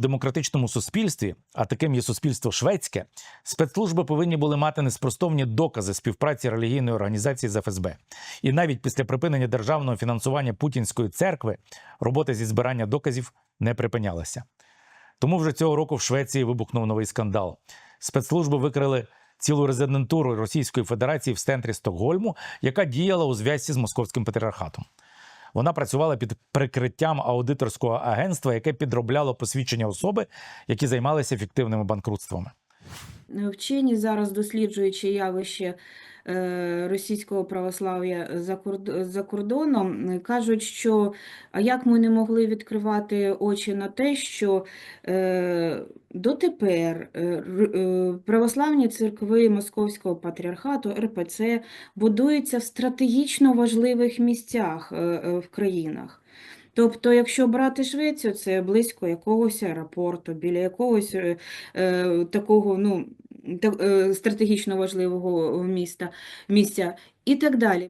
Демократичному суспільстві, а таким є суспільство шведське, спецслужби повинні були мати неспростовні докази співпраці релігійної організації з ФСБ. І навіть після припинення державного фінансування путінської церкви робота зі збирання доказів не припинялася. Тому вже цього року в Швеції вибухнув новий скандал. Спецслужби викрили цілу резидентуру Російської Федерації в центрі Стокгольму, яка діяла у зв'язці з московським патріархатом. Вона працювала під прикриттям аудиторського агентства, яке підробляло посвідчення особи, які займалися фіктивними банкрутствами. Вчені зараз досліджуючи явище е, російського православ'я за кордоном, е, кажуть, що а як ми не могли відкривати очі на те, що е, дотепер е, е, православні церкви Московського патріархату РПЦ будуються в стратегічно важливих місцях е, е, в країнах. Тобто, якщо брати Швецію, це близько якогось аеропорту, біля якогось е, е, такого ну, та- е, стратегічно важливого міста, місця і так далі.